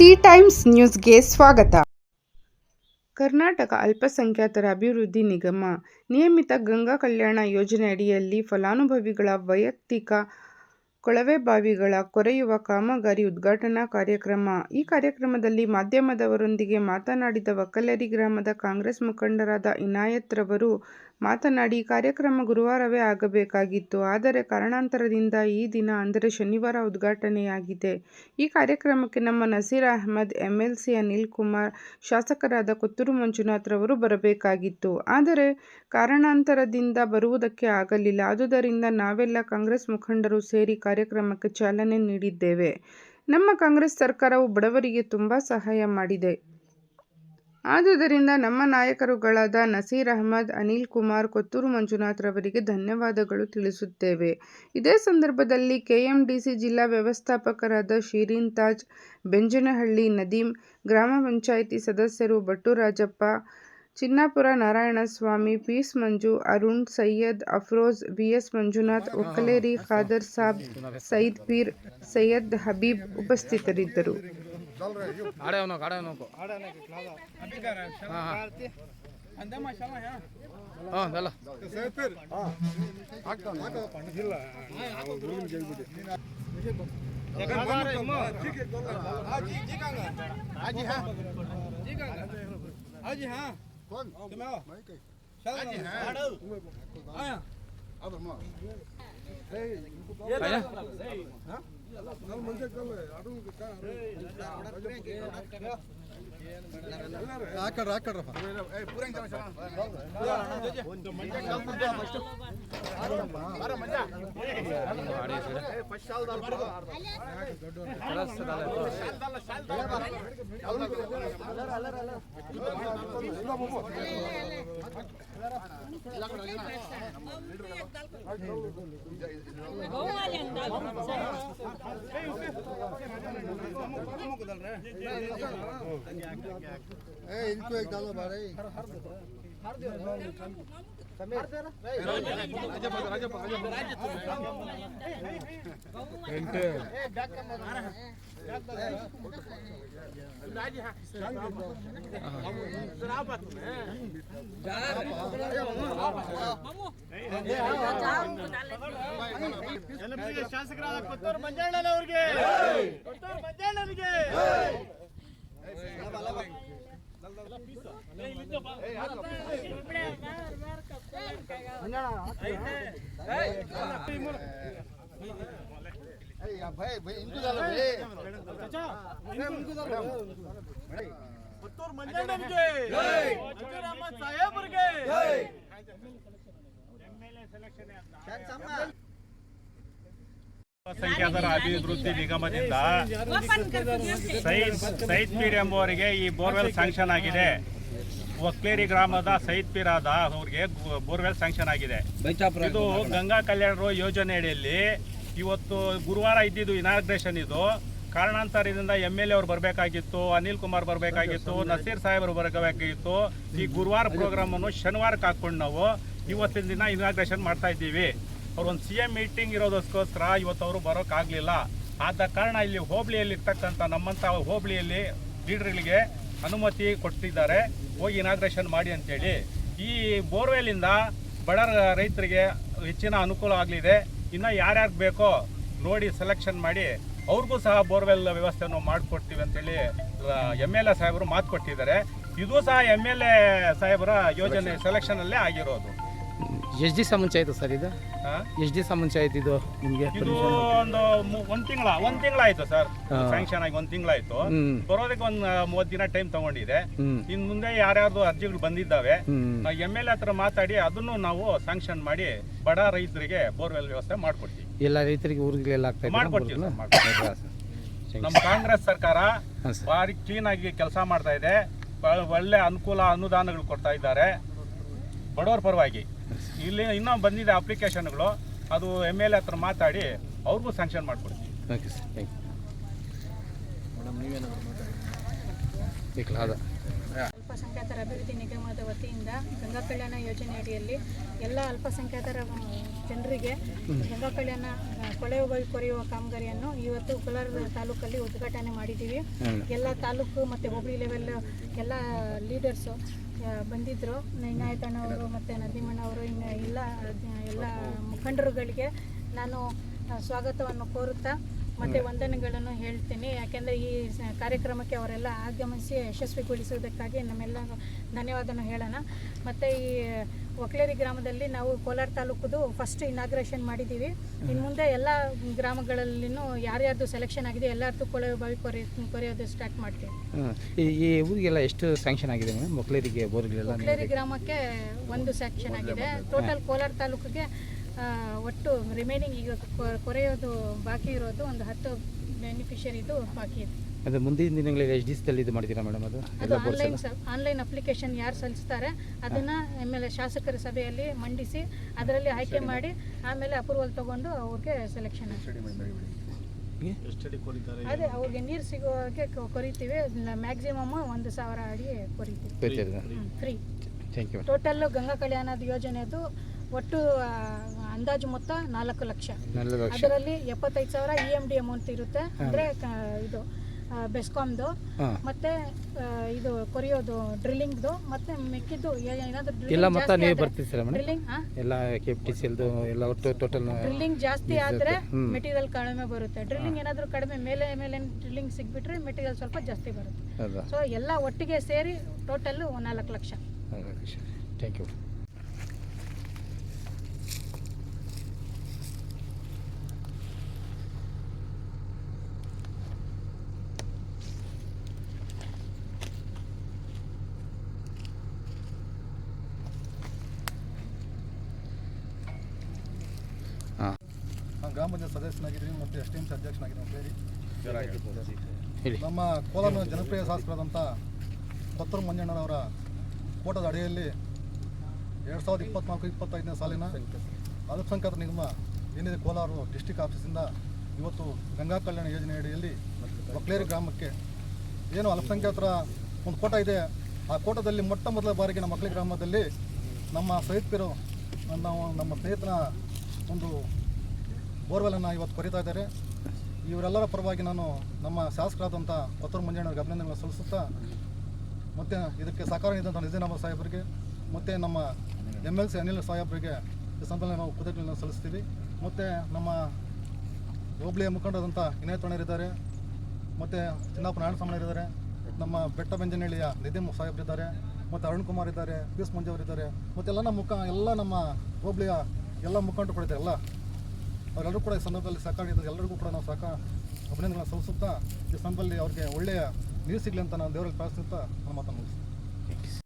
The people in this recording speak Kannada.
ಸಿ ಟೈಮ್ಸ್ ನ್ಯೂಸ್ಗೆ ಸ್ವಾಗತ. ಕರ್ನಾಟಕ ಅಲ್ಪಸಂಖ್ಯಾತರ ಅಭಿವೃದ್ಧಿ ನಿಗಮ ನಿಯಮಿತ ಗಂಗಾ ಕಲ್ಯಾಣ ಯೋಜನೆ ಅಡಿಯಲ್ಲಿ ಫಲಾನುಭವಿಗಳ ವೈಯಕ್ತಿಕ ಕೊಳವೆಬಾವಿಗಳ ಕೊರೆಯುವ ಕಾಮಗಾರಿ ಉದ್ಘಾಟನಾ ಕಾರ್ಯಕ್ರಮ. ಈ ಕಾರ್ಯಕ್ರಮದಲ್ಲಿ ಮಾಧ್ಯಮದವರೊಂದಿಗೆ ಮಾತನಾಡಿದ ವಕ್ಕಲರಿ ಗ್ರಾಮದ ಕಾಂಗ್ರೆಸ್ ಮುಖಂಡರಾದ ಇನಾಯತ್ ರವರು ಮಾತನಾಡಿ ಕಾರ್ಯಕ್ರಮ ಗುರುವಾರವೇ ಆಗಬೇಕಾಗಿತ್ತು. ಆದರೆ ಕಾರಣಾಂತರದಿಂದ ಈ ದಿನ ಅಂದರೆ ಶನಿವಾರ ಉದ್ಘಾಟನೆಯಾಗಿದೆ. ಈ ಕಾರ್ಯಕ್ರಮಕ್ಕೆ ನಮ್ಮ ನಸೀರ್ ಅಹಮದ್, ಎಂಎಲ್ಸಿ ಅನಿಲ್ ಕುಮಾರ್, ಶಾಸಕರಾದ ಕೊತ್ತೂರು ಮಂಜುನಾಥ್ ರವರು ಬರಬೇಕಾಗಿತ್ತು. ಆದರೆ ಕಾರಣಾಂತರದಿಂದ ಬರುವುದಕ್ಕೆ ಆಗಲಿಲ್ಲ. ಆದುದರಿಂದ ನಾವೆಲ್ಲ ಕಾಂಗ್ರೆಸ್ ಮುಖಂಡರು ಸೇರಿ ಕಾರ್ಯಕ್ರಮಕ್ಕೆ ಚಾಲನೆ ನೀಡಿದ್ದೇವೆ. ನಮ್ಮ ಕಾಂಗ್ರೆಸ್ ಸರ್ಕಾರವು ಬಡವರಿಗೆ ತುಂಬ ಸಹಾಯ ಮಾಡಿದೆ. ಆದುದರಿಂದ ನಮ್ಮ ನಾಯಕರುಗಳಾದ ನಸೀರ್ ಅಹಮದ್, ಅನಿಲ್ ಕುಮಾರ್, ಕೊತ್ತೂರು ಮಂಜುನಾಥ್ ರವರಿಗೆ ಧನ್ಯವಾದಗಳು ತಿಳಿಸುತ್ತೇವೆ. ಇದೇ ಸಂದರ್ಭದಲ್ಲಿ ಕೆಎಂಡಿಸಿ ಜಿಲ್ಲಾ ವ್ಯವಸ್ಥಾಪಕರಾದ ಶಿರೀನ್ ತಾಜ್ ಬೆಂಜನಹಳ್ಳಿ ನದೀಂ, ಗ್ರಾಮ ಪಂಚಾಯಿತಿ ಸದಸ್ಯರು ಭಟ್ಟು ರಾಜಪ್ಪ ಚಿನ್ನಾಪುರ ನಾರಾಯಣಸ್ವಾಮಿ, ಪೀಸ್ ಮಂಜು, ಅರುಣ್, ಸೈಯದ್, ಅಫ್ರೋಜ್, ವಿಎಸ್ ಮಂಜುನಾಥ್, ಒಕ್ಕಲೇರಿ ಖಾದರ್ ಸಾಬ್, ಸೈದ್ ಪೀರ್, ಸೈಯದ್ ಹಬೀಬ್ ಉಪಸ್ಥಿತರಿದ್ದರು. ಆಡೇವನು ಆಡೇವನು ಹಾಂ ಹಾಂ ಅಲ್ಲ हाजी हाँ कौन तुम आओ हाजी हाँ आया ಹಾಕಡ್ರಿ ಹಾಕಡ್ರಪ್ಪ ಏ ಇದಕ್ಕೂ ಏಕದಲ್ಲ ಬಾರೇ. ಶಾಸಕರಾದ ಕೊತ್ತೂರು ಮಂಜಣ್ಣನವ್ರಿಗೆ. ಕೊತ್ತೂರು ಮಂಜಣ್ಣನಿಗೆ. ಭಯ ಭಯ ಹಿಂದೂದಲ್ಲ ಮತ್ತೂರು ಮಂಜಣ್ಣನಿಗೆ ಸಾಹೇಬರಿಗೆ ಎಂ ಎಲ್ ಎ ಸೆಲೆಕ್ಷನ್ ಸಂಖ್ಯಾತರ ಅಭಿವೃದ್ಧಿ ನಿಗಮದಿಂದ ಸೈದ್ ಸೈದ್ ಪೀರ್ ಎಂಬುವರಿಗೆ ಈ ಬೋರ್ವೆಲ್ ಸ್ಯಾಂಕ್ಷನ್ ಆಗಿದೆ. ಒಕ್ಲೇರಿ ಗ್ರಾಮದ ಸೈದ್ ಪೀರ್ ಆದ ಅವ್ರಿಗೆ ಬೋರ್ವೆಲ್ ಸ್ಯಾಂಕ್ಷನ್ ಆಗಿದೆ. ಇದು ಗಂಗಾ ಕಲ್ಯಾಣ ಯೋಜನೆ ಅಡಿಯಲ್ಲಿ ಇವತ್ತು ಗುರುವಾರ ಇದ್ದಿದ್ದು ಇನಾಗ್ರೇಷನ್ ಇದು. ಕಾರಣಾಂತರದಿಂದ ಎಂ ಎಲ್ ಎ ಅವ್ರು ಬರಬೇಕಾಗಿತ್ತು ಅನಿಲ್ ಕುಮಾರ್ ಬರಬೇಕಾಗಿತ್ತು ನಸೀರ್ ಸಾಹೇಬರು ಬರಬೇಕಾಗಿತ್ತು. ಈ ಗುರುವಾರ ಪ್ರೋಗ್ರಾಮ್ ಅನ್ನು ಶನಿವಾರಕ್ಕೆ ಹಾಕೊಂಡು ನಾವು ಇವತ್ತಿನ ದಿನ ಇನಾಗ್ರೇಷನ್ ಮಾಡ್ತಾ ಇದ್ದೀವಿ. ಅವ್ರು ಒಂದು ಸಿ ಎಂ ಮೀಟಿಂಗ್ ಇರೋದಕ್ಕೋಸ್ಕರ ಇವತ್ತು ಅವರು ಬರೋಕ್ಕಾಗಲಿಲ್ಲ ಆದ ಕಾರಣ ಇಲ್ಲಿ ಹೋಬಳಿಯಲ್ಲಿ ಇರ್ತಕ್ಕಂಥ ನಮ್ಮಂಥ ಹೋಬಳಿಯಲ್ಲಿ ಲೀಡ್ರ್ಗಳಿಗೆ ಅನುಮತಿ ಕೊಟ್ಟಿದ್ದಾರೆ. ಹೋಗಿ ಇನಾಗ್ರೇಷನ್ ಮಾಡಿ ಅಂತೇಳಿ. ಈ ಬೋರ್ವೆಲಿಂದ ಬಡ ರೈತರಿಗೆ ಹೆಚ್ಚಿನ ಅನುಕೂಲ ಆಗಲಿದೆ. ಇನ್ನು ಯಾರ್ಯಾರು ಬೇಕೋ ನೋಡಿ ಸೆಲೆಕ್ಷನ್ ಮಾಡಿ. ಅವ್ರಿಗೂ ಸಹ ಬೋರ್ವೆಲ್ ವ್ಯವಸ್ಥೆಯನ್ನು ಮಾಡಿಕೊಡ್ತೀವಿ ಅಂತೇಳಿ ಎಂ ಎಲ್ ಎ ಸಾಹೇಬರು ಮಾತು ಕೊಟ್ಟಿದ್ದಾರೆ. ಇದು ಸಹ ಎಂ ಎಲ್ ಎ ಸಾಹೇಬರ ಯೋಜನೆ ಸೆಲೆಕ್ಷನಲ್ಲೇ ಆಗಿರೋದು. ಎಷ್ಟು ದಿವಸ ಮುಂಚೆ ಆಯಿತು ಸರ್ ಇದು? ಎಷ್ಟು ದಿವಸ ಮುಂಚೆ ಆಯ್ತು ಇದು ನಿಮಗೆ ಇದು ಒಂದು ಮು- ಒಂದ್ ತಿಂಗಳ ಒಂದ್ ತಿಂಗಳಾಯ್ತು ಸರ್. ಹಾ. ಸ್ಯಾಂಕ್ಷನ್ ಆಗಿ ಒಂದ್ ತಿಂಗಳಾಯ್ತು. ಹ್ಮ್. ಬರೋದಕ್ಕೆ ಒಂದ್ ಮೂವತ್ ದಿನ ಟೈಮ್ ತಗೊಂಡಿದೆ. ಇನ್ ಮುಂದೆ ಯಾರ್ಯಾರ್ದು ಅರ್ಜಿಗಳು ಬಂದಿದ್ದಾವೆ ಎಂ ಎಲ್ ಎ ಹತ್ರ ಮಾತಾಡಿ ಅದನ್ನು ನಾವು ಸ್ಯಾಂಕ್ಷನ್ ಮಾಡಿ ಬಡ ರೈತರಿಗೆ ಬೋರ್ವೆಲ್ ವ್ಯವಸ್ಥೆ ಮಾಡ್ಕೊಡ್ತೀವಿ. ಎಲ್ಲ ರೈತರಿಗೆ ಊರುಗಳೆಲ್ಲ ಆಗ್ತಾ ಇದೆ ಮಾಡ್ಕೊಡ್ತೀವಿ ಸರ್, ನಮ್ಮ ಕಾಂಗ್ರೆಸ್ ಸರ್ಕಾರ ಹಾಂ ಸರ್. ಭಾರಿ ಕ್ಲೀನ್ ಆಗಿ ಕೆಲಸ ಮಾಡ್ತಾ ಇದೆ. ಒಳ್ಳೆ ಅನುಕೂಲ ಅನುದಾನಗಳು ಕೊಡ್ತಾ ಇದ್ದಾರೆ. ಬಡವರ ಪರವಾಗಿ. ಇಲ್ಲಿ ಇನ್ನೂ ಬಂದಿದೆ ಅಪ್ಲಿಕೇಶನ್ಗಳು. ಅದು ಎಂ ಎಲ್ ಎ ಹತ್ರ ಮಾತಾಡಿ ಅವ್ರಿಗೂ ಸ್ಯಾಂಕ್ಷನ್ ಮಾಡ್ಕೊಡ್ತೀವಿ okay sir thank you madam ನೀವೇನಾದ್ರು ಮಾತಾಡಿ. ಅಲ್ಪಸಂಖ್ಯಾತರ ಅಭಿವೃದ್ಧಿ ನಿಗಮದ ವತಿಯಿಂದ ಗಂಗಾ ಕಲ್ಯಾಣ ಯೋಜನೆ ಅಡಿಯಲ್ಲಿ ಎಲ್ಲ ಅಲ್ಪಸಂಖ್ಯಾತರ ಜನರಿಗೆ ಗಂಗಾ ಕಲ್ಯಾಣ ಕೊಳೆ ಕೊಳೆಯ ಬಾವಿ ಕೊರೆಯುವ ಕಾಮಗಾರಿಯನ್ನು ಇವತ್ತು ಕೋಲಾರ ತಾಲೂಕಲ್ಲಿ ಉದ್ಘಾಟನೆ ಮಾಡಿದ್ದೀವಿ. ಎಲ್ಲ ತಾಲೂಕು ಮತ್ತು ಹೋಬಳಿ ಲೆವೆಲ್ ಎಲ್ಲ ಲೀಡರ್ಸು ಬಂದಿದ್ದರು ಇನಾಯತಣ್ಣವರು ಮತ್ತು ನದಿಮಣ್ಣವರು ಇನ್ನು ಎಲ್ಲ ಎಲ್ಲ ಮುಖಂಡರುಗಳಿಗೆ ನಾನು ಸ್ವಾಗತವನ್ನು ಕೋರುತ್ತಾ ಮತ್ತು ವಂದನೆಗಳನ್ನು ಹೇಳ್ತೀನಿ. ಯಾಕೆಂದರೆ ಈ ಕಾರ್ಯಕ್ರಮಕ್ಕೆ ಅವರೆಲ್ಲ ಆಗಮಿಸಿ ಯಶಸ್ವಿಗೊಳಿಸುವುದಕ್ಕಾಗಿ ನಮ್ಮೆಲ್ಲ ಧನ್ಯವಾದನ ಹೇಳೋಣ. ಮತ್ತೆ ಈ ಒಕ್ಲೇರಿ ಗ್ರಾಮದಲ್ಲಿ ನಾವು ಕೋಲಾರ ತಾಲೂಕುದು ಫಸ್ಟ್ ಇನಾಗ್ರೇಷನ್ ಮಾಡಿದ್ದೀವಿ. ಇನ್ನು ಮುಂದೆ ಎಲ್ಲ ಗ್ರಾಮಗಳಲ್ಲಿನೂ ಯಾರ್ಯಾರ್ದು ಸೆಲೆಕ್ಷನ್ ಆಗಿದೆ ಎಲ್ಲರದ್ದು ಕೊಳೆ ಬಾವಿ ಕೊರೆ ಕೊರೆಯೋದು ಸ್ಟಾರ್ಟ್ ಮಾಡ್ತೀವಿ. ಈ ಊರಿಗೆಲ್ಲ ಎಷ್ಟು ಸ್ಯಾಂಕ್ಷನ್ ಆಗಿದೆ ಮೇಡಮ್? ಬೋರ್ಗಳೆಲ್ಲ ಒಕ್ಲೇರಿ ಗ್ರಾಮಕ್ಕೆ ಒಂದು ಸ್ಯಾಂಕ್ಷನ್ ಆಗಿದೆ. ಟೋಟಲ್ ಕೋಲಾರ ತಾಲೂಕಿಗೆ ಒಟ್ಟು ರಿಮೈನಿಂಗ್ ಈಗ ಕೊ- ಕೊರೆಯೋದು ಬಾಕಿ ಇರೋದು ಒಂದು ಹತ್ತು ಬೆನಿಫಿಷರಿದು ಬಾಕಿ ಇದೆ. ಅದು ಮುಂದಿನ ದಿನಗಳಲ್ಲಿ ಎಷ್ಟು ದಿವಸದಲ್ಲಿ ಇದು ಮಾಡ್ತೀರಾ ಮೇಡಮ್ ಅದು? ಅದು ಆನ್ಲೈನ್ ಆನ್ಲೈನ್ ಅಪ್ಲಿಕೇಶನ್ ಯಾರು ಸಲ್ಲಿಸ್ತಾರೆ ಅದನ್ನು ಆಮೇಲೆ ಶಾಸಕರ ಸಭೆಯಲ್ಲಿ ಮಂಡಿಸಿ ಅದರಲ್ಲಿ ಆಯ್ಕೆ ಮಾಡಿ ಆಮೇಲೆ ಅಪ್ರೂವಲ್ ತಗೊಂಡು ಅವ್ರಿಗೆ ಸೆಲೆಕ್ಷನ್ ಅದೇ ಅವ್ರಿಗೆ ನೀರು ಸಿಗೋಕ್ಕೆ ಕೊರಿತೀವಿ. ಮ್ಯಾಕ್ಸಿಮಮ್ ಒಂದು ಸಾವಿರ ಅಡಿ ಕೊರಿತೀವಿ. Free thank you total Ganga ಕಲ್ಯಾಣದ ಯೋಜನೆದು ಒಟ್ಟು ಅಂದಾಜು ಮೊತ್ತ ನಾಲ್ಕು ಲಕ್ಷ. ಅದರಲ್ಲಿ ಎಪ್ಪತ್ತೈದು ಸಾವಿರ ಇ ಎಂ ಡಿ ಅಮೌಂಟ್ ಇರುತ್ತೆ. ಅಂದ್ರೆ ಇದು ಬೆಸ್ಕಾಮ್ದು ಮತ್ತೆ ಇದು ಕೊರಿಯೋದು ಡ್ರಿಲ್ಲಿಂಗ್ದು ಮತ್ತೆ ಮೆಕ್ಕಿದ್ದು ಏ- ಏನಾದ್ರು ಎಲ್ಲ ಮೊತ್ತ ನೀವು ಬರ್ತಿರ್ತೀರಾ ಮೇಡಮ್ ಡ್ರಿಲ್ಲಿಂಗ್ ಎಲ್ಲ ಕೆ ಟಿ ಸಿ ಎಲ್ದು ಎಲ್ಲ ಒಟ್ಟು ಟೋಟಲ್ ಡ್ರಿಲ್ಲಿಂಗ್ ಜಾಸ್ತಿ ಆದ್ರೆ ಮೆಟೀರಿಯಲ್ ಕಡಿಮೆ ಬರುತ್ತೆ. ಡ್ರಿಲ್ಲಿಂಗ್ ಏನಾದ್ರೂ ಕಡಿಮೆ ಮೇಲೆ ಮೇಲೆ ಡ್ರಿಲ್ಲಿಂಗ್ ಸಿಕ್ಬಿಟ್ರೆ ಮೆಟೀರಿಯಲ್ ಸ್ವಲ್ಪ ಜಾಸ್ತಿ ಬರುತ್ತೆ. ಸೊ ಎಲ್ಲ ಒಟ್ಟಿಗೆ ಸೇರಿ ಟೋಟಲ್ ನಾಲ್ಕು ಲಕ್ಷ. ಥ್ಯಾಂಕ್ ಯು ಗ್ರಾಮ ಪಂಚಾಯತ್ ಸದಸ್ಯನಾಗಿದ್ದೀನಿ ಮತ್ತು ಎಸ್ ಟಿ ಎಂ ಸಿ ಅಧ್ಯಕ್ಷನಾಗಿದ್ದೀನಿ ಅಂತ ಹೇಳಿ. ಹೇಳಿ. ನಮ್ಮ ಕೋಲಾರ ಜನಪ್ರಿಯ ಶಾಸಕರಾದಂಥ ಕೊತ್ತೂರು ಮಂಜಣ್ಣನವರ ಕೋಟದ ಅಡಿಯಲ್ಲಿ ಎರಡು ಸಾವಿರದ ಇಪ್ಪತ್ನಾಲ್ಕು ಇಪ್ಪತ್ತೈದನೇ ಸಾಲಿನ ಅಲ್ಪಸಂಖ್ಯಾತ ನಿಗಮ ಏನಿದೆ ಕೋಲಾರ ಡಿಸ್ಟಿಕ್ ಆಫೀಸಿಂದ ಇವತ್ತು ಗಂಗಾ ಕಲ್ಯಾಣ ಯೋಜನೆ ಅಡಿಯಲ್ಲಿ ಒಕ್ಲೇರಿ ಗ್ರಾಮಕ್ಕೆ ಏನು ಅಲ್ಪಸಂಖ್ಯಾತರ ಒಂದು ಕೋಟ ಇದೆ. ಆ ಕೋಟದಲ್ಲಿ ಮೊಟ್ಟ ಮೊದಲ ಬಾರಿಗೆ ನಮ್ಮ ಮಕ್ಕಳ ಗ್ರಾಮದಲ್ಲಿ ನಮ್ಮ ಸ್ನೇಹಿತರು ನಾವು ನಮ್ಮ ಸ್ನೇಹಿತನ ಒಂದು ಬೋರ್ವೆಲನ್ನು ಇವತ್ತು ಕೊರಿತಾ ಇದ್ದಾರೆ. ಇವರೆಲ್ಲರ ಪರವಾಗಿ ನಾನು ನಮ್ಮ ಶಾಸಕರಾದಂಥ ಕೊತ್ತೂರು ಮಂಜಣ್ಣವ್ರಿಗೆ ಅಭಿನಂದನೆ ಸಲ್ಲಿಸುತ್ತಾ ಮತ್ತು ಇದಕ್ಕೆ ಸಹಕಾರ ನೀಡಿದಂಥ ನಿಜಾಮ ಸಾಹೇಬರಿಗೆ, ಮತ್ತು ನಮ್ಮ ಎಂ ಎಲ್ ಸಿ ಅನಿಲ್ ಸಾಹೇಬರಿಗೆ ಈ ಸಂದರ್ಭದಲ್ಲಿ ನಾವು ಕೃತಜ್ಞತೆಗಳನ್ನು ಸಲ್ಲಿಸ್ತೀವಿ. ಮತ್ತು ನಮ್ಮ ಹೋಬಳಿಯ ಮುಖಂಡರಾದಂಥ ವಿನಯ್ ಮತ್ತು ಚಿನ್ನಪ್ಪ ಇದ್ದಾರೆ. ನಮ್ಮ ಬೆಟ್ಟ ಬೆಂಜನಹಳ್ಳಿಯ ನಿಧಿಮ್ ಸಾಹೇಬರಿದ್ದಾರೆ ಮತ್ತು ಅರುಣ್ ಕುಮಾರ್ ಇದ್ದಾರೆ. ಪಿ ಎಸ್ ಮಂಜು ಅವರಿದ್ದಾರೆ ಮತ್ತೆಲ್ಲ ನಮ್ಮ ಮುಖ, ಎಲ್ಲ ನಮ್ಮ ಹೋಬಳಿಯ ಎಲ್ಲ ಮುಖಂಡರು ಕೂಡ ಎಲ್ಲ. ಅವರೆಲ್ಲರೂ ಕೂಡ ಈ ಸಂದರ್ಭದಲ್ಲಿ ಸಹಕಾರ ಎಲ್ಲರಿಗೂ ಕೂಡ ನಾವು ಸಹಕಾರ ಅಭಿನಂದನೆ ಸಲ್ಲಿಸುತ್ತಾ ಈ ಸಂದರ್ಭದಲ್ಲಿ ಅವ್ರಿಗೆ ಒಳ್ಳೆಯ ನೀರು ಸಿಗಲಿ ಅಂತ ನಾನು ದೇವರಲ್ಲಿ ಪ್ರಾರ್ಥಿಸುತ್ತಾ ನನ್ನ ಮಾತನ್ನು